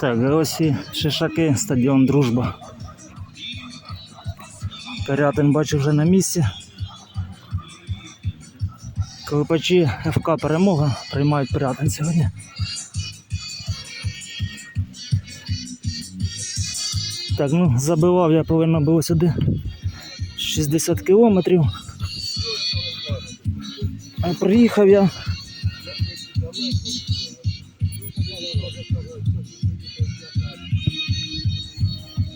Так, ось і шишаки, стадіон Дружба. Пирятин бачу вже на місці. Клепачі ФК Перемога приймають Пирятин сьогодні. Так, ну забивав я повинно було сюди 60 кілометрів. А приїхав я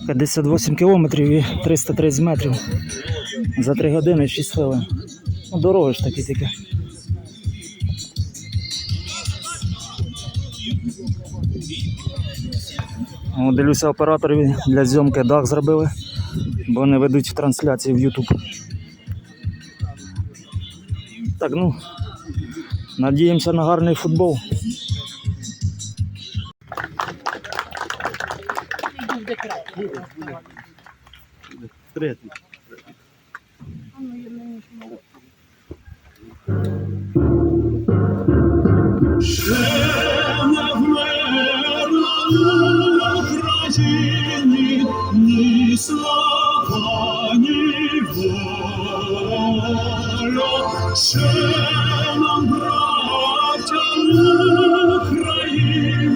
58 кілометрів і 330 метрів за 3 години 6 хвилин. Ну, дороги ж такі тільки. О, Дивлюся, операторів для зйомки дах зробили, бо не ведуть трансляції в YouTube. Так, ну, надіємося на гарний футбол. Третій. Третій. Ще не вмерла Україні ні слава, ні воля. Ще нам, браття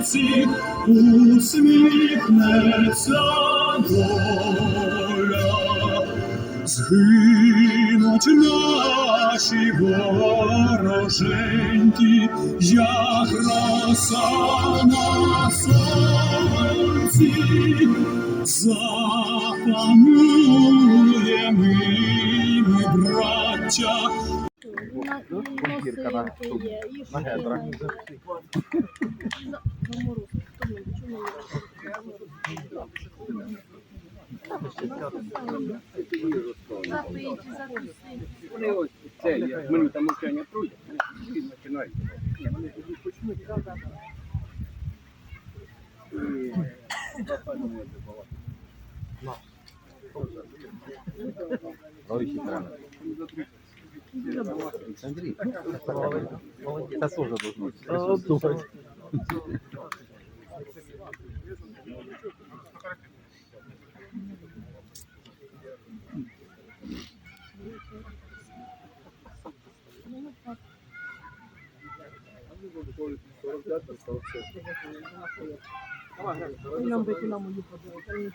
українці, усміхнеться доля. Згинуть наші вороженьки, як роса на сонці, запануємо ми, браття, Конфірка на тут, на гетрах. Вони ось це є, минута мовчання пройде, і починають. Ні, вони тоді почнуть. І запалювати балак. Ловичий тренер. Андрей. Молодец. Это тоже должно присутствовать. Нам би ті нам їхати, там не